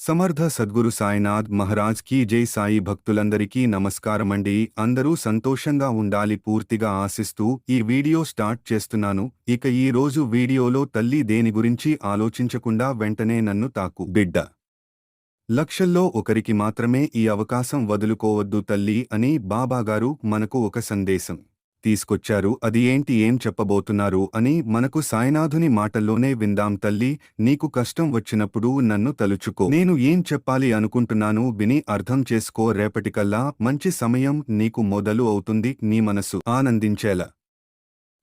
సమర్థ సద్గురు సాయినాథ్ మహారాజ్ కీ జై సాయి భక్తులందరికీ నమస్కారమండి. అందరూ సంతోషంగా ఉండాలి పూర్తిగా ఆశిస్తూ ఈ వీడియో స్టార్ట్ చేస్తున్నాను. ఇక ఈ రోజు వీడియోలో తల్లి దేని గురించి ఆలోచించకుండా వెంటనే నన్ను తాకు. బిడ్డ! లక్షల్లో ఒకరికి మాత్రమే ఈ అవకాశం వదులుకోవద్దు తల్లి అని బాబాగారు మనకు ఒక సందేశం. తీసుకొచ్చారు. అది ఏంటి ఏం చెప్పబోతున్నారు అని మనకు సాయినాథుని మాటల్లోనే విందాం తల్లి. నీకు కష్టం వచ్చినప్పుడు నన్ను తలుచుకో. నేను ఏం చెప్పాలి అనుకుంటున్నాను విని అర్థం చేసుకో. రేపటికల్లా మంచి సమయం నీకు మొదలు అవుతుంది నీ మనసు. ఆనందించేలా.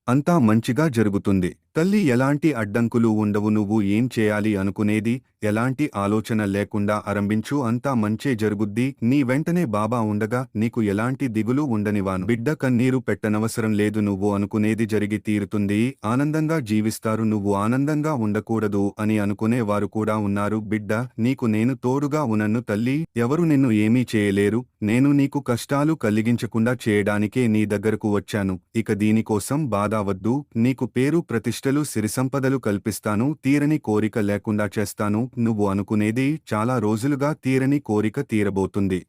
అంతా మంచిగా జరుగుతుంది. తల్లి ఎలాంటి అడ్డంకులు ఉండవు నువ్వు ఏం చేయాలి అనుకునేది? ఎలాంటి ఆలోచన లేకుండా ఆరంభించు అంతా మంచే జరుగుద్ది. నీ వెంటనే బాబా ఉండగా నీకు ఎలాంటి దిగులు ఉండనివాను. బిడ్డ కన్నీరు పెట్టనవసరం లేదు నువ్వు అనుకునేది జరిగి తీరుతుంది. ఆనందంగా జీవిస్తారు నువ్వు ఆనందంగా ఉండకూడదు అని అనుకునే వారు కూడా ఉన్నారు. బిడ్డ నీకు నేను తోడుగా ఉన్నన్ను తల్లి ఎవరు నిన్ను ఏమీ చేయలేరు. నేను నీకు కష్టాలు కలిగించకుండా చేయడానికే నీ దగ్గరకు వచ్చాను. ఇక దీనికోసం బాధావద్దు నీకు పేరు ప్రతిష్టలు సిరిసంపదలు కల్పిస్తాను తీరని కోరిక లేకుండా చేస్తాను. నువ్వు అనుకునేది చాలా రోజులుగా తీరని కోరిక తీరబోతుంది.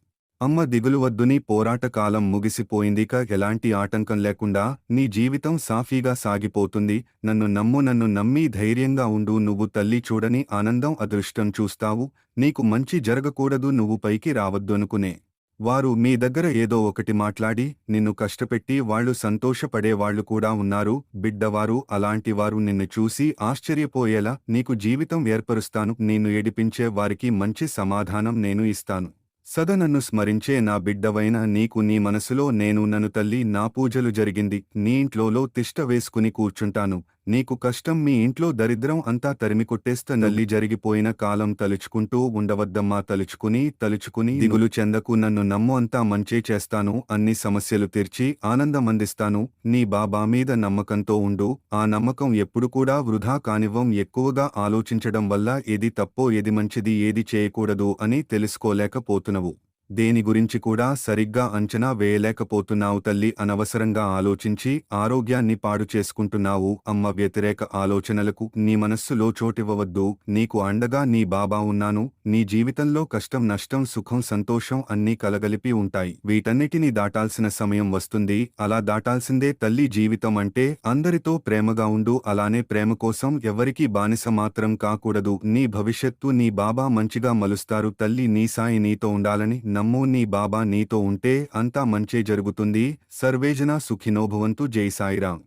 అమ్మ దిగులువద్దుని పోరాట కాలం ముగిసిపోయిందిక ఎలాంటి ఆటంకం లేకుండా నీ జీవితం సాఫీగా సాగిపోతుంది. నన్ను నమ్ము నన్ను నమ్మి ధైర్యంగా ఉండు. నువ్వు తల్లి చూడని ఆనందం అదృష్టం చూస్తావు. నీకు మంచి జరగకూడదు నువ్వు పైకి రావద్దనుకునే వారు మీ దగ్గర ఏదో ఒకటి మాట్లాడి నిన్ను కష్టపెట్టి వాళ్ళు సంతోషపడేవాళ్ళు కూడా ఉన్నారు బిడ్డవారు అలాంటివారు నిన్ను చూసి ఆశ్చర్యపోయేలా నీకు జీవితం ఏర్పరుస్తాను నిన్ను ఏడిపించే వారికి మంచి సమాధానం నేను ఇస్తాను. సద నన్ను స్మరించే నా బిడ్డవైన నీకు నీ మనసులో నేను నన్ను తల్లి నా పూజలు జరిగింది నీ ఇంట్లోలో తిష్ట వేసుకుని కూర్చుంటాను నీకు కష్టం మీ ఇంట్లో దరిద్రం అంతా తరిమికొట్టేస్త నల్లి జరిగిపోయిన కాలం తలుచుకుంటూ ఉండవద్దమ్మా తలుచుకుని తలుచుకుని దిగులు చెందకు నన్ను నమ్ము అంతా మంచే చేస్తాను అన్ని సమస్యలు తీర్చి ఆనందమందిస్తాను నీ బాబా మీద నమ్మకంతో ఉండు ఆ నమ్మకం ఎప్పుడు కూడా వృధా కానివ్వం ఎక్కువగా ఆలోచించడం వల్ల ఏది తప్పో ఏది మంచిది ఏది చేయకూడదు అని తెలుసుకోలేకపోతున్నవు దేని గురించి కూడా సరిగ్గా అంచనా వేయలేకపోతున్నావు తల్లి. అనవసరంగా ఆలోచించి ఆరోగ్యాన్ని పాడు చేసుకుంటున్నావు. అమ్మ వ్యతిరేక ఆలోచనలకు నీ మనస్సులో చోటివ్వవద్దు నీకు అండగా నీ బాబా ఉన్నాను. నీ జీవితంలో కష్టం నష్టం సుఖం సంతోషం అన్నీ కలగలిపి ఉంటాయి. వీటన్నిటినీ దాటాల్సిన సమయం వస్తుంది. అలా దాటాల్సిందే తల్లి జీవితం అంటే అందరితో ప్రేమగా ఉండు. అలానే ప్రేమ కోసం ఎవరికీ బానిస మాత్రం కాకూడదు. నీ భవిష్యత్తు నీ బాబా మంచిగా మలుస్తారు. తల్లి నీ సాయి నీతో ఉండాలని నమ్ము నీ బాబా నీతో ఉంటే అంతా మంచే జరుగుతుంది. సర్వేజన సుఖినోభవంతు జై సాయిరాం.